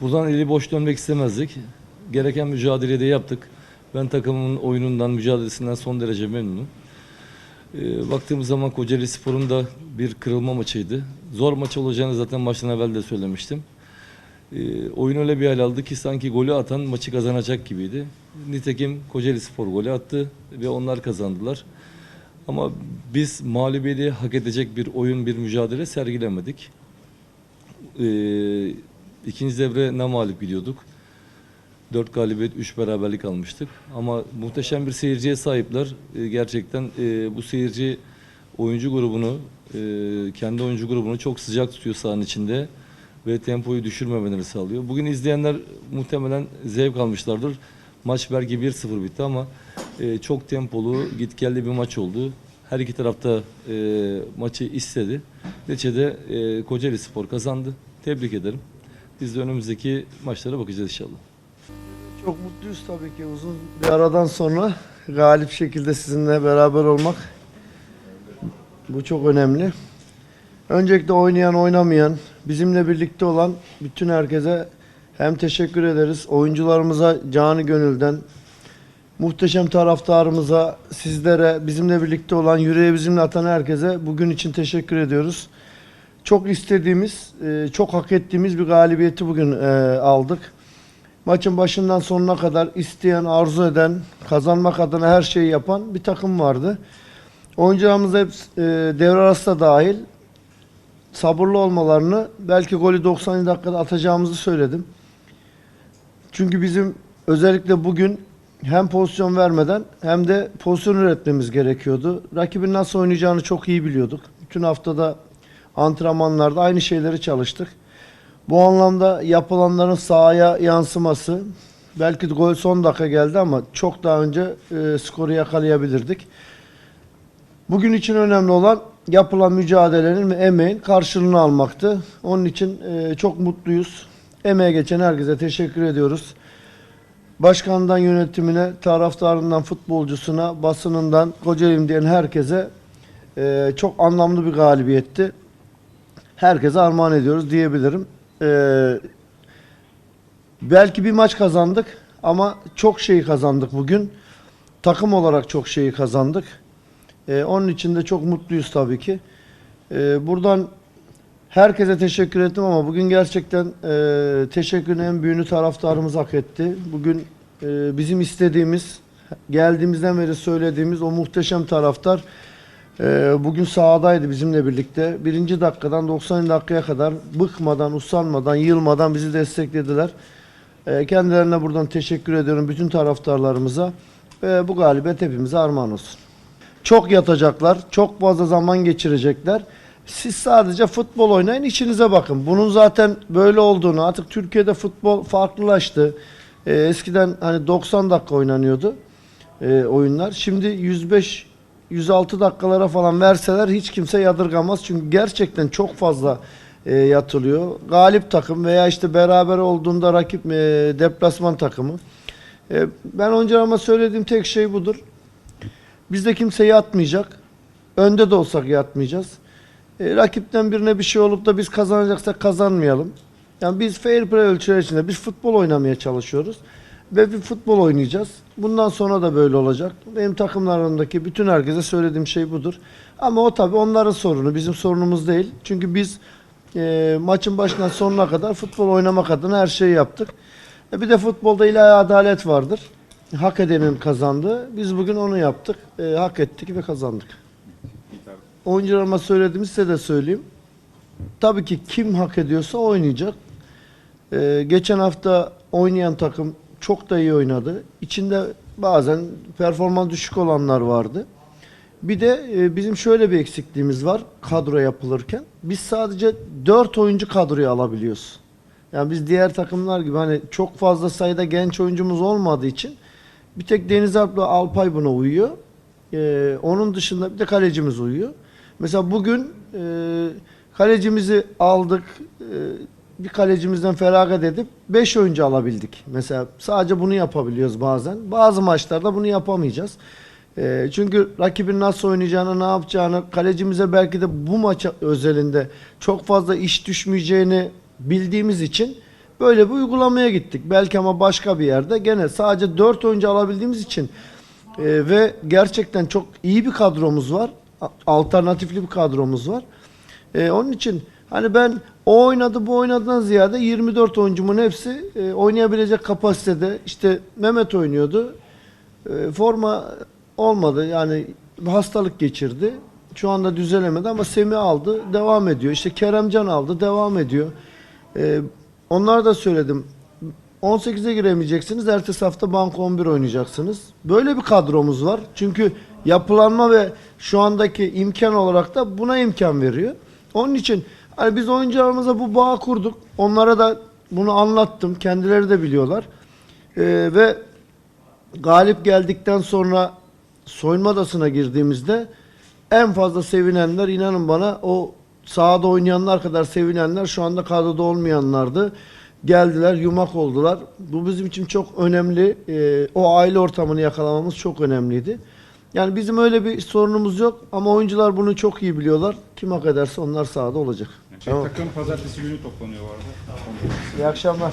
Buradan eli boş dönmek istemezdik. Gereken mücadeleyi de yaptık. Ben takımımın oyunundan, mücadelesinden son derece memnunum. Ee, baktığımız zaman Kocaeli Spor'un da bir kırılma maçıydı. Zor maç olacağını zaten maçtan evvel de söylemiştim. Ee, oyun öyle bir hal aldı ki sanki golü atan maçı kazanacak gibiydi. Nitekim Kocaeli Spor golü attı ve onlar kazandılar. Ama biz mağlubiyeti hak edecek bir oyun, bir mücadele sergilemedik. Ee, ikinci devre ne mağlup gidiyorduk. Dört galibiyet, üç beraberlik almıştık. Ama muhteşem bir seyirciye sahipler. Ee, gerçekten e, bu seyirci oyuncu grubunu, e, kendi oyuncu grubunu çok sıcak tutuyor sahanın içinde ve tempoyu düşürmemelerini sağlıyor. Bugün izleyenler muhtemelen zevk almışlardır. Maç belki 1-0 bitti ama e, çok tempolu, gitgelli bir maç oldu. Her iki tarafta e, maçı istedi. Neticede e, Kocaeli Spor kazandı. Tebrik ederim. Biz de önümüzdeki maçlara bakacağız inşallah. Çok mutluyuz tabii ki uzun bir aradan sonra galip şekilde sizinle beraber olmak. Bu çok önemli. Öncelikle oynayan oynamayan, bizimle birlikte olan bütün herkese hem teşekkür ederiz. Oyuncularımıza canı gönülden, muhteşem taraftarımıza, sizlere, bizimle birlikte olan, yüreği bizimle atan herkese bugün için teşekkür ediyoruz. Çok istediğimiz, e, çok hak ettiğimiz bir galibiyeti bugün e, aldık. Maçın başından sonuna kadar isteyen, arzu eden, kazanmak adına her şeyi yapan bir takım vardı. Oyuncularımız hep e, devre arası da dahil sabırlı olmalarını, belki golü 90 dakikada atacağımızı söyledim. Çünkü bizim özellikle bugün hem pozisyon vermeden hem de pozisyon üretmemiz gerekiyordu. Rakibin nasıl oynayacağını çok iyi biliyorduk. Bütün haftada antrenmanlarda aynı şeyleri çalıştık. Bu anlamda yapılanların sahaya yansıması belki gol son dakika geldi ama çok daha önce e, skoru yakalayabilirdik. Bugün için önemli olan yapılan mücadelenin ve emeğin karşılığını almaktı. Onun için e, çok mutluyuz. Emeğe geçen herkese teşekkür ediyoruz. Başkanından yönetimine, taraftarından futbolcusuna, basınından, Kocaeli'm diyen herkese e, çok anlamlı bir galibiyetti. Herkese armağan ediyoruz diyebilirim. Ee, belki bir maç kazandık ama çok şeyi kazandık bugün. Takım olarak çok şeyi kazandık. Ee, onun için de çok mutluyuz tabii ki. Ee, buradan herkese teşekkür ettim ama bugün gerçekten e, teşekkürün en büyüğünü taraftarımız hak etti. Bugün e, bizim istediğimiz, geldiğimizden beri söylediğimiz o muhteşem taraftar ee, bugün sahadaydı bizimle birlikte. Birinci dakikadan 90 dakikaya kadar bıkmadan, usanmadan, yılmadan bizi desteklediler. Ee, kendilerine buradan teşekkür ediyorum bütün taraftarlarımıza. Ve bu galibiyet hepimize armağan olsun. Çok yatacaklar, çok fazla zaman geçirecekler. Siz sadece futbol oynayın, işinize bakın. Bunun zaten böyle olduğunu, artık Türkiye'de futbol farklılaştı. Ee, eskiden hani 90 dakika oynanıyordu e, oyunlar. Şimdi 105 106 dakikalara falan verseler hiç kimse yadırgamaz. Çünkü gerçekten çok fazla e, yatılıyor. Galip takım veya işte beraber olduğunda rakip e, deplasman takımı. E, ben oyuncularıma söylediğim tek şey budur. Bizde kimse yatmayacak. Önde de olsak yatmayacağız. E, rakipten birine bir şey olup da biz kazanacaksak kazanmayalım. Yani biz fair play ölçüleri içinde biz futbol oynamaya çalışıyoruz. Ve bir futbol oynayacağız. Bundan sonra da böyle olacak. Benim takımlarımdaki bütün herkese söylediğim şey budur. Ama o tabii onların sorunu, bizim sorunumuz değil. Çünkü biz e, maçın başından sonuna kadar futbol oynamak adına her şeyi yaptık. E, bir de futbolda ilahi adalet vardır. Hak edenin kazandığı. Biz bugün onu yaptık. E, hak ettik ve kazandık. Oyuncularıma söylediğimi size de söyleyeyim. Tabii ki kim hak ediyorsa oynayacak. E, geçen hafta oynayan takım çok da iyi oynadı. İçinde bazen performans düşük olanlar vardı. Bir de e, bizim şöyle bir eksikliğimiz var kadro yapılırken. Biz sadece 4 oyuncu kadroya alabiliyoruz. Yani biz diğer takımlar gibi hani çok fazla sayıda genç oyuncumuz olmadığı için bir tek Deniz Alp'la Alpay buna uyuyor. E, onun dışında bir de kalecimiz uyuyor. Mesela bugün e, kalecimizi aldık. E, bir kalecimizden feragat edip 5 oyuncu alabildik. Mesela sadece bunu yapabiliyoruz bazen. Bazı maçlarda bunu yapamayacağız. Ee, çünkü rakibin nasıl oynayacağını, ne yapacağını, kalecimize belki de bu maç özelinde çok fazla iş düşmeyeceğini bildiğimiz için Böyle bir uygulamaya gittik. Belki ama başka bir yerde gene sadece 4 oyuncu alabildiğimiz için e, ve gerçekten çok iyi bir kadromuz var. Alternatifli bir kadromuz var. E, onun için hani ben o oynadı bu oynadıdan ziyade 24 oyuncumun hepsi e, oynayabilecek kapasitede. İşte Mehmet oynuyordu. E, forma olmadı yani hastalık geçirdi. Şu anda düzelemedi ama Semih aldı devam ediyor. İşte Keremcan aldı devam ediyor. E, onlar da söyledim. 18'e giremeyeceksiniz. Ertesi hafta banko 11 oynayacaksınız. Böyle bir kadromuz var. Çünkü yapılanma ve şu andaki imkan olarak da buna imkan veriyor. Onun için hani biz oyuncularımıza bu bağı kurduk. Onlara da bunu anlattım. Kendileri de biliyorlar. Ee, ve galip geldikten sonra soyunma odasına girdiğimizde en fazla sevinenler inanın bana o sahada oynayanlar kadar sevinenler şu anda kadroda olmayanlardı. Geldiler, yumak oldular. Bu bizim için çok önemli. Ee, o aile ortamını yakalamamız çok önemliydi. Yani bizim öyle bir sorunumuz yok ama oyuncular bunu çok iyi biliyorlar. Kim hak ederse onlar sahada olacak. Şey, Tamam. Takım pazartesi günü toplanıyor bu arada. İyi akşamlar.